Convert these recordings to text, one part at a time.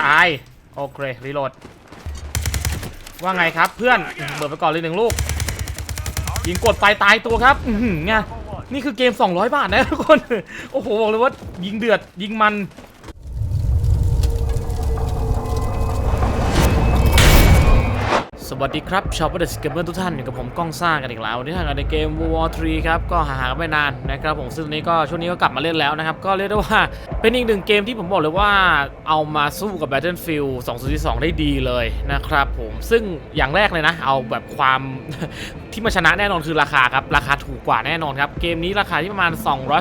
ตาย โอเค รีโหลด ว่าไงครับเพื่อนเบิดไปก่อนเลยหนึ่งลูก ยิงกดไปตายตัวครับไงนี่คือเกม 200 บาทนะทุกคน โอ้โห บอกเลยว่ายิงเดือดยิงมัน สวัสดีครับชาวบัตสเกมเมอร์ทุกท่านอยู่กับผมก้องซ่ากันอีกแล้ววันนี่ทางกันในเกม War 3ครับก็หาไม่นานนะครับผมซึ่งนี้ก็ช่วงนี้ก็กลับมาเล่นแล้วนะครับ ก็เรียกได้ว่าเป็นอีกหนึ่งเกมที่ผมบอกเลยว่าเอามาสู้กับ Battlefield 2042ได้ดีเลยนะครับผมซึ่งอย่างแรกเลยนะ เอาแบบความที่มาชนะแน่นอนคือราคาครับ ราคาถูกกว่าแน่นอนครับ เกมนี้ราคาที่ประมาณ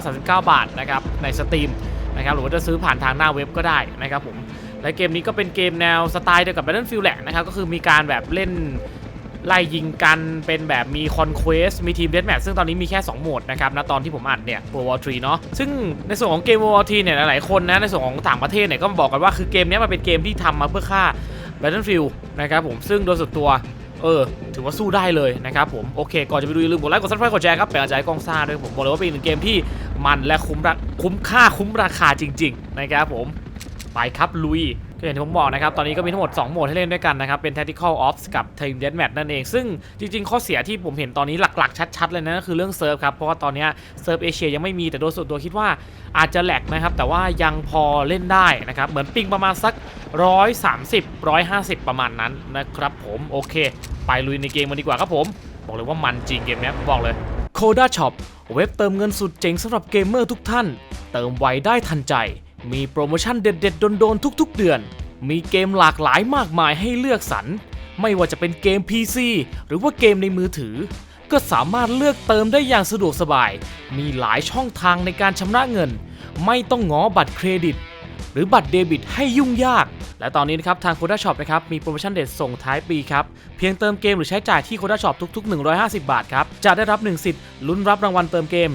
239 บาทนะครับในสตรีมนะครับหรือว่าจะซื้อผ่านทางหน้าเว็บก็ได้นะครับผม และเกมนี้ก็เป็นเกมแนวสไตล์เดียวกับ Battlefield แหละนะครับ ก็คือมีการแบบเล่นไล่ยิงกันเป็นแบบมีคอนเควสมีทีมเด a แมทซึ่งตอนนี้มีแค่ 2 โหมดนะครับณตอนที่ผมอัดเนี่ย World War 3 เนาะซึ่งในส่วนของเกม World War 3 เนี่ย หลายๆ คนนะ ในส่วนของต่างประเทศเนี่ย ก็บอกกันว่าคือเกมนี้มันเป็นเกมที่ทำมาเพื่อฆ่า Battlefield นะครับผมซึ่งโดยส่วนตัวเออ ถือว่าสู้ได้เลยนะครับผม โอเค ก่อนจะไปดูอย่าลืมกดไลค์ กดซับสไครต์กดแชร์ครับ เป็นกำลังใจให้กองซ่าด้วยผม บอกเลยว่าเป็นอีกหนึ่งเกมที่มันและคุ้มคุ้มค่าคุ้มราคาจริง ๆ นะครับผม ไปครับลุยก็อย่างที่ผมบอกนะครับ ตอนนี้ก็มีทั้งหมด 2 โหมดให้เล่นด้วยกันนะครับ เป็น Tactical Ops กับ Team Deathmatch นั่นเอง ซึ่งจริง ๆ ข้อเสียที่ผมเห็นตอนนี้หลัก ๆ ชัด ๆ เลยนะก็คือเรื่องเซิร์ฟครับ เพราะว่าตอนนี้เซิร์ฟเอเชียยังไม่มีแต่โดยส่วนตัวคิดว่าอาจจะแหลกนะครับ แต่ว่ายังพอเล่นได้นะครับ เหมือนปิงประมาณสัก 130 150 ประมาณนั้นนะครับผมโอเค ไปลุยในเกมกันดีกว่าครับผม บอกเลยว่ามันจริงเกมนี้ผมบอกเลย Coda Shop เว็บเติมเงินสุดเจ๋งสำหรับเกมเมอร์ทุกท่าน เติมไวได้ทันใจ มีโปรโมชั่นเด็ด ๆ โดน ๆ ทุก ๆ เดือน มีเกมหลากหลายมากมายให้เลือกสรร ไม่ว่าจะเป็นเกม PC หรือว่าเกมในมือถือ ก็สามารถเลือกเติมได้อย่างสะดวกสบาย มีหลายช่องทางในการชำระเงิน ไม่ต้องง้อบัตรเครดิต หรือบัตรเดบิตให้ยุ่งยาก และตอนนี้นะครับทาง Coda Shop นะครับมีโปรโมชั่นเด็ดส่งท้ายปีครับ เพียงเติมเกมหรือใช้จ่ายที่ Coda Shop ทุก ๆ 150 บาทครับ จะได้รับ 1 สิทธิ์ลุ้นรับรางวัลเติมเกม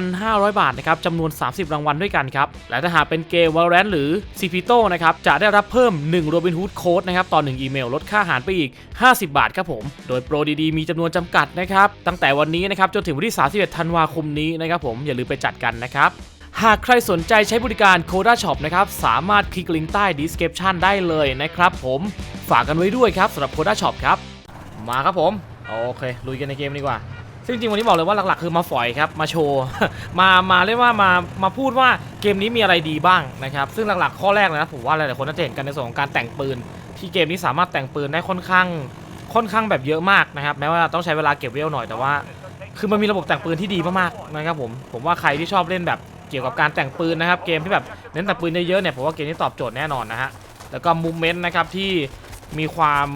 1,500 บาทนะครับจำนวน 30 รางวัลด้วยกันครับ และถ้าหากเป็นเกม Valorant หรือ c p t o นะครับจะได้รับเพิ่ม 1 Robin Hood Code นะครับต่อ1อีเมลลดค่าอาหารไปอีก 50 บาทครับผมโดยโปรดีๆมีจำนวนจำกัดนะครับตั้งแต่วันนี้นะครับจนถึงวันที่ 31 ธันวาคมนี้นะครับผมอย่าลืมไปจัดกันนะครับ หากใครสนใจใช้บริการ Coda Shop นะครับ สามารถคลิกลิงก์ใต้ description ได้เลยนะครับผมฝากกันไว้ด้วยครับสำหรับ Coda Shop ครับ มาครับผม โอเค ลุยกันในเกมดีกว่า ซึ่งจริงวันนี้บอกเลยว่าหลักๆ คือมาฝอยครับ มาโชว์ มามาเรียกว่ามามาพูดว่าเกมนี้มีอะไรดีบ้างนะครับ ซึ่งหลักๆข้อแรกเลยนะผมว่าหลายๆคนน่าจะเห็นกันในส่วนของการแต่งปืน ที่เกมนี้สามารถแต่งปืนได้ค่อนข้างค่อนข้างแบบเยอะมากนะครับแม้ว่าต้องใช้เวลาเก็บเวลหน่อยแต่ว่า คือมันมีระบบแต่งปืนที่ดีมากๆนะครับผมผมว่าใครที่ชอบเล่นแบบ กี่ยวกับการแต่งปืนนะครับ เกมที่แบบเน้นแต่ปืนเยอะๆเนี่ยผมว่าเกมนี้ตอบโจทย์แน่นอนนะฮะแล้วก็มูเมนต์นะครับที่มีความ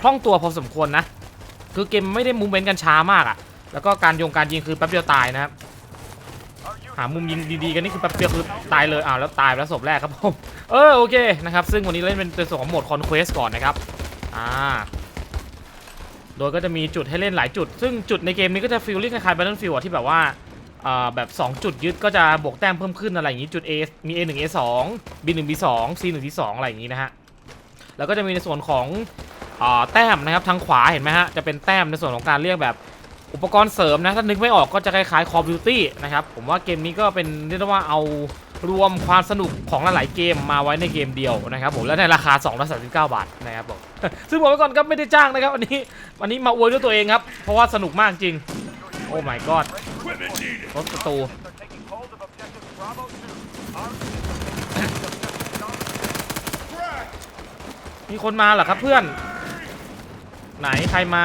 คล่องตัวพอสมควรนะคือเกมไม่ได้มูเมนต์กันช้ามากอะ่ะแล้วก็การยงการยิงคือแป๊บเดียวตายนะครับหามุมยิงดีๆกันนี่คือแป๊บเดียวคือตายเลยอ้าวแล้วตายแล้วศพแรกครับผมเออโอเคนะครับซึ่งวันนี้เล่นเป็นตัวส่วนของโหมดคอนเควสก่อนนะครับอ่าโดยก็จะมีจุดให้เล่นหลายจุด ซึ่งจุดในเกมนี้ก็จะฟีลลิ่งคล้ายๆ Battlefield ที่แบบว่า แบบ 2 จุดยึดก็จะบวกแต้มเพิ่มขึ้นอะไรอย่างนี้จุด A มี A 1 A 2 B 1 B 2 C 1 C 2อะไรอย่างนี้นะฮะแล้วก็จะมีในส่วนของอแต้มนะครับทางขวาเห็นไหมฮะจะเป็นแต้มในส่วนของการเรียกแบบอุปกรณ์เสริมนะถ้านึกไม่ออกก็จะคล้ายๆ Call of Duty นะครับผมว่าเกมนี้ก็เป็นเรียกได้ว่าเอารวมความสนุกของหลายๆเกมมาไว้ในเกมเดียวนะครับผมและในราคา239 บาทนะครับผมซึ่งบอกไว้ก่อนครับไม่ได้จ้างนะครับวันนี้วันนี้มาอวยด้วยตัวเองครับเพราะว่าสนุกมากจริงโอ้ my god รถประตูมีคนมาเหรอครับเพื่อน ไหนใครมา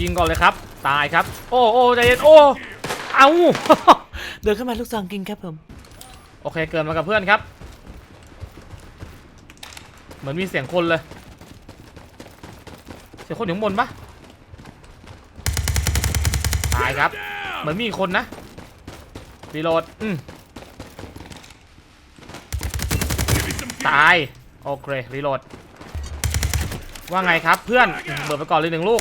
ยิงก่อนเลยครับ ตายครับ โอ้โอ้ใจเย็นโอ้เอาเดินขึ้นมาลูกซองกินครับผม โอเคเกินมากับเพื่อนครับ เหมือนมีเสียงคนเลย เสียงคนอยู่ข้างบนปะตาย ครับ เหมือนมีอีกคนนะรีโหลดอืมตาย โอเครีโหลด ว่าไงครับเพื่อนเบิดไปก่อนเลยหนึ่งลูก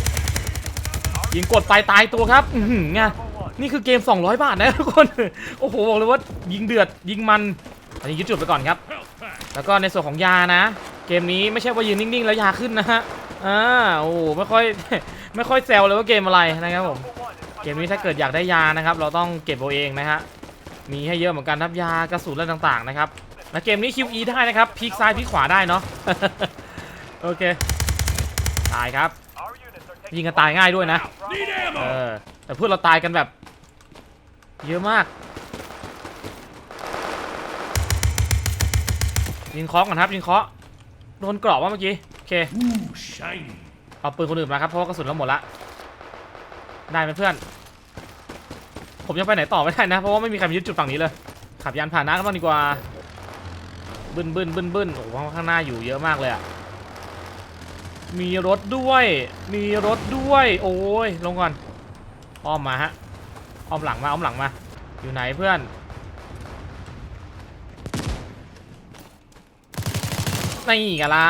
ยิงกดไปตายตัวครับ อือหือไงนี่คือเกม 200 บาทนะทุกคน โอ้โห บอกเลยว่ายิงเดือดยิงมันอันนี้ยึดจุดไปก่อนครับ แล้วก็ในส่วนของยานะ เกมนี้ไม่ใช่ว่ายืนนิ่งๆ แล้วยาขึ้นนะฮะอ่าโอ้ไม่ค่อยไม่ค่อยแซวเลยว่าเกมอะไรนะครับผม เกมนี้ถ้าเกิดอยากได้ยานะครับ เราต้องเก็บเอาเองนะฮะ มีให้เยอะเหมือนกันครับยากระสุนอะไรต่างๆนะครับนะเกมนี้ QE ได้นะครับพลิกซ้ายพลิกขวาได้เนาะ โอเค ตายครับ ยิงกันตายง่ายด้วยนะ เออ แต่เพื่อนเราตายกันแบบ เยอะมาก ยิงเคาะก่อนครับ ยิงเคาะ โดนกรอบว่าเมื่อกี้ โอเค เอาปืนคนอื่นมาครับ เพราะว่ากระสุนเราหมดละ ได้ไหมเพื่อน ผมยังไปไหนต่อไม่ได้นะ เพราะว่าไม่มีใครมายึดจุดฝั่งนี้เลย ขับยานผ่านหน้ากันบ้างดีกว่า บึ้นบึ้นบึ้นบึ้นโอ้โหข้างหน้าอยู่เยอะมากเลยอะมีรถด้วย มีรถด้วย โอ้ย ลงก่อน อ้อมมาฮะ อ้อมหลังมา อ้อมหลังมา อยู่ไหนเพื่อน นี่กันล่ะ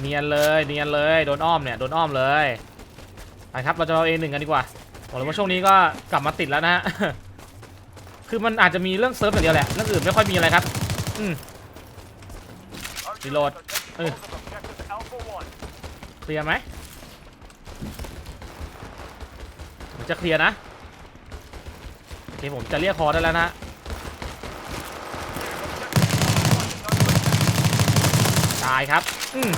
เนียนเลย เนียนเลย โดนอ้อมเนี่ย โดนอ้อมเลย ไปครับ เราจะเอา A1 กันดีกว่าบอกเลยว่าช่วงนี้ก็กลับมาติดแล้วนะฮะ คือมันอาจจะมีเรื่องเซิร์ฟอย่างเดียวแหละ เรื่องอื่นไม่ค่อยมีอะไรครับ อืมรีโหลดเออเคลียร์ไหมผมจะเคลียร์นะ โอเคผมจะเรียกคอได้แล้วนะตายครับ อืม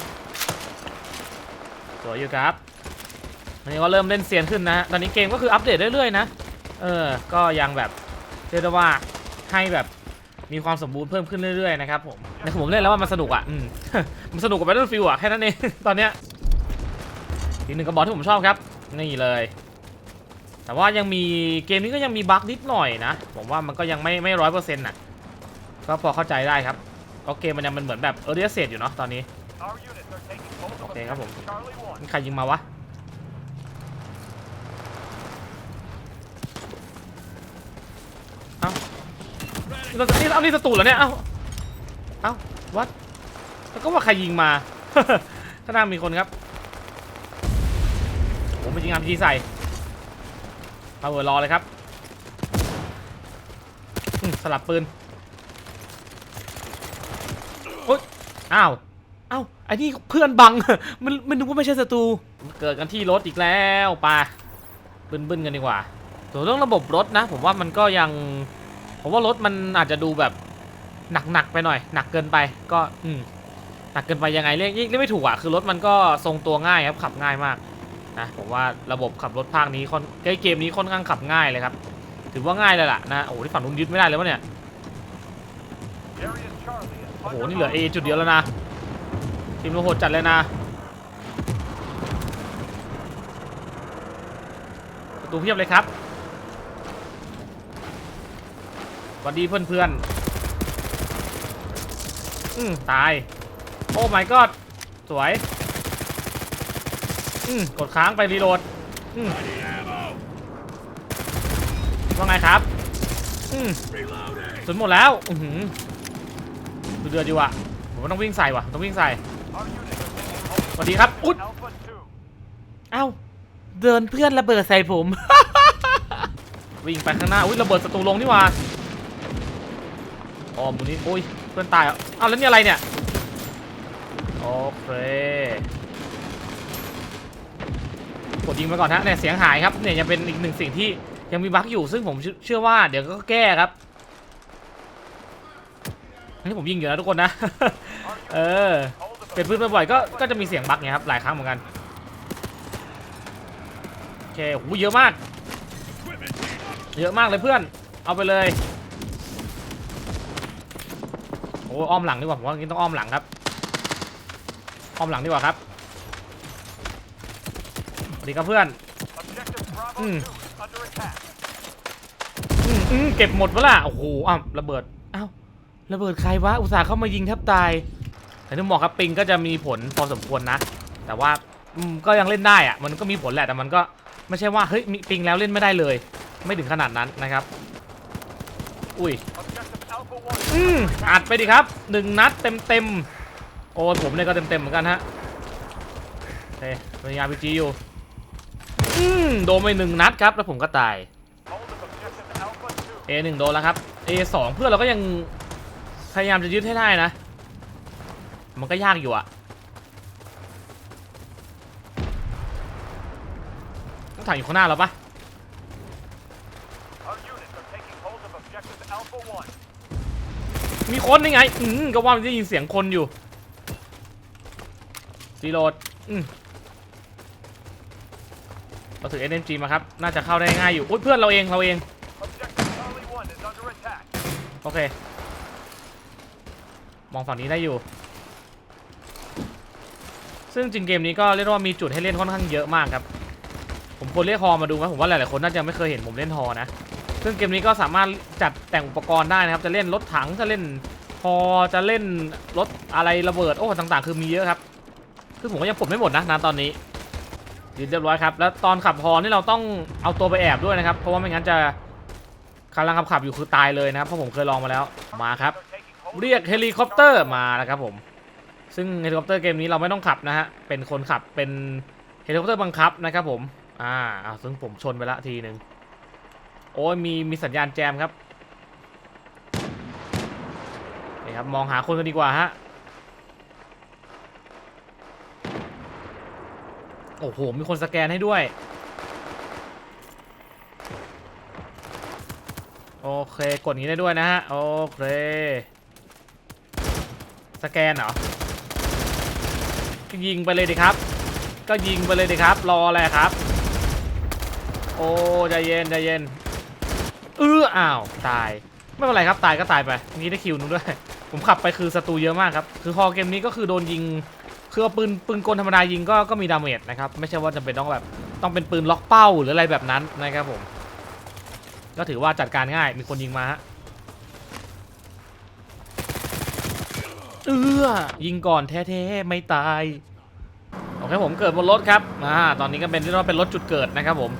สวยอยู่ครับ อันนี้ก็เริ่มเล่นเซียนขึ้นนะ ตอนนี้เกมก็คืออัปเดตเรื่อยๆนะ เออ ก็ยังแบบเรียกได้ว่าให้แบบมีความสมบูรณ์เพิ่มขึ้นเรื่อยๆนะครับผมแต่ผมเล่นแล้วว่ามันสนุกอะ อืม มันสนุกกว่า Battlefield อะแค่นั้นเอง ตอนเนี้ยอีกหนึ่งกระบอกที่ผมชอบครับ นี่เลย แต่ว่ายังมีเกมนี้ก็ยังมีบั๊กนิดหน่อยนะ ผมว่ามันก็ยังไม่ไม่ร้อยเปอร์เซ็นต์น่ะ ก็พอเข้าใจได้ครับก็เกมมันยังมันเหมือนแบบเออเรียเซอยู่เนาะตอนนี้ โอเคครับผมมีใครยิงมาวะ เอ้านี่ เรานี่เอานี่สตูดเหรอเนี่ย เอ้า เอ้าวัดแล้วก็ว่าใครยิงมาข้างหน้ามีคนครับ ผมไปยิงอาร์พีใส่มาเวอร์รอเลยครับอืมสลับปืนโอ๊ยอ้าวเอ้าไอ้นี่เพื่อนบัง มันมันนึกว่าไม่ใช่ศัตรู เกิดกันที่รถอีกแล้วไปบึ้นบึ้นกันดีกว่าส่วนเรื่องระบบรถนะ ผมว่ามันก็ยัง ผมว่ารถมันอาจจะดูแบบหนักๆไปหน่อย หนักเกินไปก็อืมหนักเกินไปยังไงเรียกเรียกไม่ถูกอะคือรถมันก็ทรงตัวง่ายครับขับง่ายมากนะผมว่าระบบขับรถภาคนี้ค่อนเกมนี้ค่อนข้างขับง่ายเลยครับ ถือว่าง่ายเลยล่ะนะโอ้โหที่ฝั่งนู้นยึดไม่ได้เลยวะเนี่ยโอ้โหนี่เหลือ A จุดเดียวแล้วนะทีมเราโหดจัดเลยนะประตูเพียบเลยครับ วัสดีเพื่อนๆอืมตาย โอ้ my god สวย อืมกดค้างไปรีโหลด อืมว่าไงครับ อืมสุนหมดแล้ว อือหือดูเดือดดีว่ะ ผมต้องวิ่งใส่ว่ะ ต้องวิ่งใส่สวัสดีครับ อุ๊ยเอ้า เดินเพื่อนระเบิดใส่ผม วิ่งไปข้างหน้า อุ้ยระเบิดศัตรูลงนี่ว่า อ๋อมูนี้โอ้ยเพื่อนตายอะอ้าวแล้วนี่อะไรเนี่ยโอเคกดยิงไปก่อนฮะเนี่ยเสียงหายครับเนี่ยยังเป็นอีกหนึ่งสิ่งที่ยังมีบั๊กอยู่ซึ่งผมเชื่อว่าเดี๋ยวก็แก้ครับอันนี้ผมยิงอยู่นะทุกคนนะ เออเป็นปืนบ่อยๆก็ก็จะมีเสียงบั๊กไงครับหลายครั้งเหมือนกันโอเคโหเยอะมาก เยอะมากเลยเพื่อน เอาไปเลย อ้อ้อมหลังดีกว่าผมว่างี้ต้องอ้อมหลังครับ อ้อมหลังดีกว่าครับสวัสดีครับเพื่อน อืมอืมเก็บหมดวะล่ะโอ้โหอ้าวระเบิดอ้าวระเบิดใครวะอุตส่าห์เข้ามายิงแทบตายแต่ที่บอกครับปิงก็จะมีผลพอสมควรนะ แต่ว่าก็ยังเล่นได้อะมันก็มีผลแหละแต่มันก็ไม่ใช่ว่าเฮ้ยมีปิงแล้วเล่นไม่ได้เลย ไม่ถึงขนาดนั้นนะครับ อุ้ย อืมอัดไปดิครับหนึ่งนัดเต็มเต็มโอ้ผมเนี่ยก็เต็มเต็มเหมือนกันฮะเฮ้ยมีอาร์พีจีอยู่อืมโดนไปหนึ่งนัดครับแล้วผมก็ตาย A หนึ่งโดนแล้วครับ A สองเพื่อนเราก็ยังพยายามจะยึดให้ได้นะ มันก็ยากอยู่อะต้องถ่ายอยู่ข้างหน้าเราปะ มีคนยังไง อืมก็ว่ามันได้ยินเสียงคนอยู่รีโหลดอืมเราถือ NMG มาครับ น่าจะเข้าได้ง่ายอยู่ อุ้ยเพื่อนเราเองเราเอง โอเค มองฝั่งนี้ได้อยู่ ซึ่งจริงเกมนี้ก็เรียกได้ว่ามีจุดให้เล่นค่อนข้างเยอะมากครับ ผมควรเรียกฮอมาดูไหมผมว่าหลายๆคนน่าจะไม่เคยเห็นผมเล่นฮอนะ ซึ่งเกมนี้ก็สามารถจัดแต่งอุปกรณ์ได้นะครับ จะเล่นรถถังจะเล่นฮอจะเล่นรถอะไรระเบิดโอ้ต่างๆ คือมีเยอะครับคือผมก็ยังปลดไม่หมดนะนะตอนนี้ยืนเรียบร้อยครับ แล้วตอนขับฮอนี่เราต้องเอาตัวไปแอบด้วยนะครับ เพราะว่าไม่งั้นจะกำลังขับขับอยู่คือตายเลยนะครับ เพราะผมเคยลองมาแล้วมาครับ เรียกเฮลิคอปเตอร์มาแล้วครับผม ซึ่งเฮลิคอปเตอร์เกมนี้เราไม่ต้องขับนะฮะเป็นคนขับเป็นเฮลิคอปเตอร์บังคับนะครับผมอ่าซึ่งผมชนไปละทีหนึ่ง อ้ยมีมีสัญญาณแจมครับนี่ครับมองหาคนกันดีกว่าฮะโอ้โห มีคนสแกนให้ด้วย โอเค กดนี้ได้ด้วยนะฮะ โอเค สแกนเหรอก็ยิงไปเลยดิครับ ก็ยิงไปเลยดิครับ รออะไรครับ โอ้ใจเย็นใจเย็น เอออ้าวตาย ไม่เป็นไรครับตายก็ตายไปนี้ได้คิวนึงด้วย ผมขับไปคือศัตรูเยอะมากครับ คือฮอเกมนี้ก็คือโดนยิงคือเอาปืนปืนกลธรรมดายิงก็ก็มีดาเมจนะครับไม่ใช่ว่าจำเป็นต้องแบบต้องเป็นปืนล็อกเป้าหรืออะไรแบบนั้นนะครับผม ก็ถือว่าจัดการง่ายมีคนยิงมาฮะเออยิงก่อนแท้ๆไม่ตายโอเคผมเกิดบนรถครับอ่าตอนนี้ก็เป็นที่เรียกว่าเป็นรถจุดเกิดนะครับผม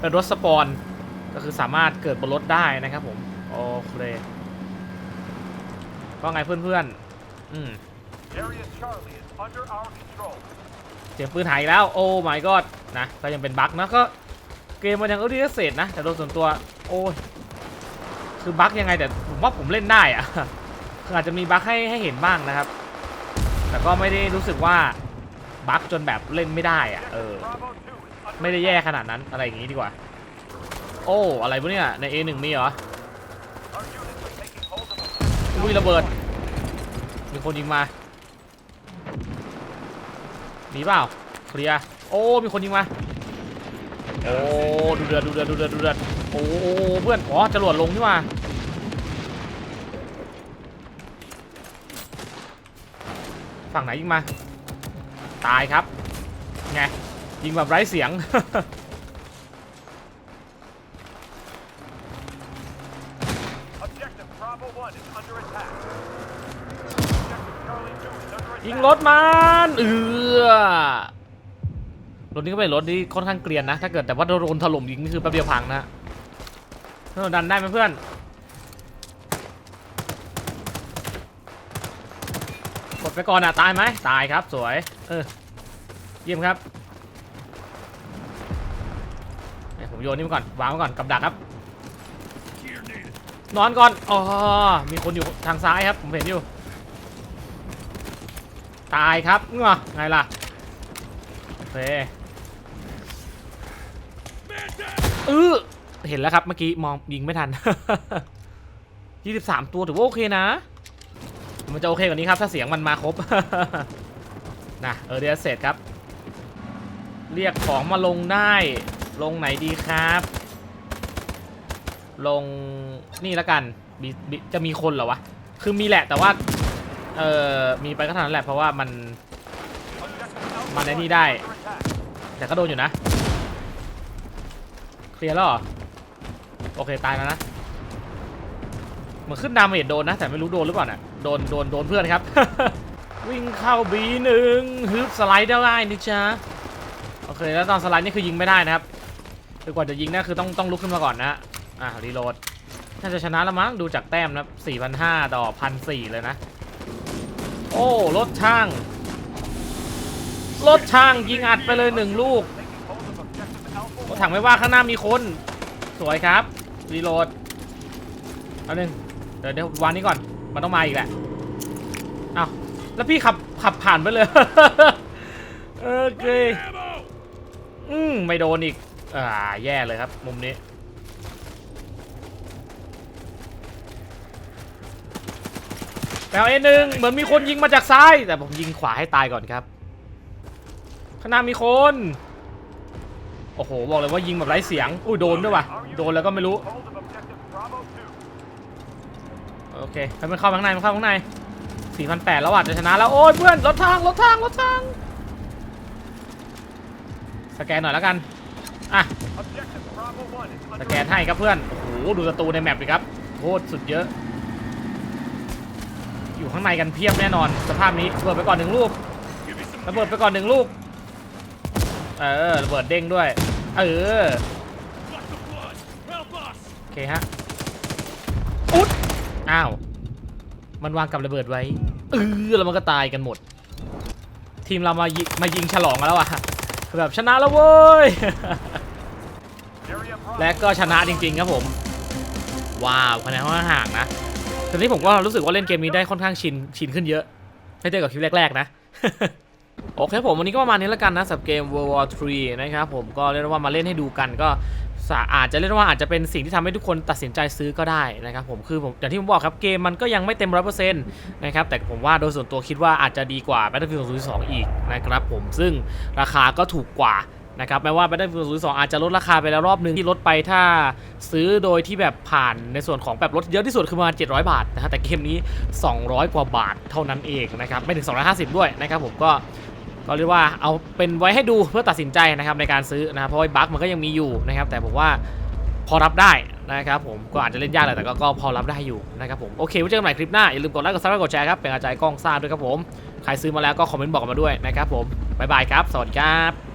เป็นรถสปอน ก็คือสามารถเกิดบนรถได้นะครับผมโอเคก็ไงเพื่อนๆอืม Area Charlie is under our control. เสียงปืนหายอีกแล้วโอ้ my god นะก็ยังเป็นบั๊กนะก็เกมมันยังเออร์เศษนะ แต่โดยส่วนตัวโอ้ยคือบั๊กยังไงแต่ผมว่าผมเล่นได้อะคืออาจจะมีบั๊กให้ให้เห็นบ้างนะครับ แต่ก็ไม่ได้รู้สึกว่าบั๊กจนแบบเล่นไม่ได้อะเออ Bravo 2 is under ไม่ได้แย่ขนาดนั้นอะไรอย่างนี้ดีกว่า โอ้อะไรวะเนี่ยใน A1 มีเหรออุ้ยระเบิด มีคนยิงมาหนีเปล่าเคลียร์โอ้มีคนยิงมาโอ้ดูเดือดดูเดือดดูเดือดดูเดือดโอ้เพื่อนอ๋อจรวดลงที่มาฝั่งไหนยิงมา ตายครับไงยิงแบบไร้เสียง งรถมันเออรถนี้ก็เป็นรถที่ค่อนข้างเกรียนนะ ถ้าเกิดแต่ว่าโดนถล่มยิงนี่คือแป๊บเดียวพังนะเราดันได้ไหมเพื่อนกดไปก่อนอะตายไหมตายครับสวยเออเยี่ยมครับผมโยนนี่มาก่อนวางไว้ก่อนกับดักครับ นอนก่อนอ๋อมีคนอยู่ทางซ้ายครับผมเห็นอยู่ ตายครับเงาไงล่ะเค Man down. เออเห็นแล้วครับเมื่อกี้มองยิงไม่ทัน 23 ตัวถือว่าโอเคนะ มันจะโอเคกว่านี้ครับ ถ้าเสียงมันมาครบ นะเออเดียเสร็จครับ เรียกของมาลงได้ ลงไหนดีครับ ลงนี่แล้วกัน จะมีคนเหรอวะ คือมีแหละแต่ว่า เออมีไปก็เท่านั้นแหละเพราะว่ามัน มันไอ้นี่ได้ แต่ก็โดนอยู่นะ เคลียร์แล้วเหรอ โอเคตายแล้วนะเหมือนขึ้นดาเมจโดนนะ แต่ไม่รู้โดนหรือเปล่าเนี่ยโดนโดนโดนเพื่อนครับ วิ่งเข้าบีหนึ่งฮึบสไลด์ได้ไนี่จ้าโอเคแล้วตอนสไลด์นี่คือยิงไม่ได้นะครับคือกว่าจะยิงนะคือต้องต้องลุกขึ้นมาก่อนนะอะรีโหลดน่าจะชนะแล้วมั้งดูจากแต้มนะ4,500ต่อ1,400เลยนะ โอ้รถช่าง รถช่างยิงอัดไปเลยหนึ่งลูกรถถังไม่ว่าข้างหน้ามีคน สวยครับรีโหลดเอาหนึ่งเดี๋ยวเดี๋ยววางนี้ก่อน มันต้องมาอีกแหละเอาแล้วพี่ขับขับผ่านไปเลยโอเคอืมไม่โดนอีก อ่า แย่เลยครับ มุมนี้ แปลเอหนึ่งเหมือนมีคนยิงมาจากซ้าย แต่ผมยิงขวาให้ตายก่อนครับข้างหน้ามีคน โอ้โห บอกเลยว่ายิงแบบไร้เสียง อุ้ยโดนด้วยว่ะ โดนแล้วก็ไม่รู้ โอเคให้มันเข้าข้างในมันเข้าข้างใน4,800แล้วอะจะชนะแล้ว โอ้ยเพื่อนรถทางรถทางรถทาง สแกนหน่อยแล้วกัน อะ สแกนให้ครับเพื่อน โอ้โห ดูศัตรูในแมปดิครับ โคตรสุดเยอะ อยู่ข้างในกันเพียบแน่นอน สภาพนี้ระเบิดไปก่อนหนึ่งลูกระเบิดไปก่อนหนึ่งลูก เออระเบิดเด้งด้วย เออโอเคฮะอุ๊ดอ้าว มันวางกับระเบิดไว้เออแล้วมันก็ตายกันหมด ทีมเรามายิงมายิงฉลองกันแล้วอะคือแบบชนะแล้วเว้ย และก็ชนะจริงๆครับผม ว้าวคะแนนค่อนข้างห่างนะ ตอนนี้ผมก็รู้สึกว่าเล่นเกมนี้ได้ค่อนข้างชินชินขึ้นเยอะถ้าเทียบกับคลิปแรกๆนะ โอเคผมวันนี้ก็ประมาณนี้แล้วกันนะสำหรับเกม World War 3 นะครับผมก็เรียกว่ามาเล่นให้ดูกันก็อาจจะเรียกว่าอาจจะเป็นสิ่งที่ทำให้ทุกคนตัดสินใจซื้อก็ได้นะครับผมคือผมอย่างที่ผมบอกครับเกมมันก็ยังไม่เต็มร้อยเปอร์เซ็นต์นะครับแต่ผมว่าโดยส่วนตัวคิดว่าอาจจะดีกว่า Battlefield 2042อีกนะครับผมซึ่งราคาก็ถูกกว่า นะครับแม้ว่า Battlefield 02 อาจจะลดราคาไปแล้วรอบนึงที่ลดไปถ้าซื้อโดยที่แบบผ่านในส่วนของแบบลดเยอะที่สุดคือประมาณ 700 บาทนะฮะแต่เกมนี้ 200 กว่าบาทเท่านั้นเองนะครับไม่ถึง 250 ด้วยนะครับผมก็ก็เรียกว่าเอาเป็นไว้ให้ดูเพื่อตัดสินใจนะครับในการซื้อนะครับเพราะว่าบั๊กมันก็ยังมีอยู่นะครับแต่ผมว่าพอรับได้นะครับผมก็อาจจะเล่นยากแหละแต่ก็ก็พอรับได้อยู่นะครับผมโอเคไว้เจอกันใหม่คลิปหน้า อย่าลืมกดไลค์กดซับสไครต์กดแชร์ครับเป็นกำลังใจให้กล้องซ่าด้วยครับผม ใครซื้อมาแล้วก็คอมเมนต์บอกกันมาด้วยนะครับผมบ๊ายบายครับ สวัสดีครับ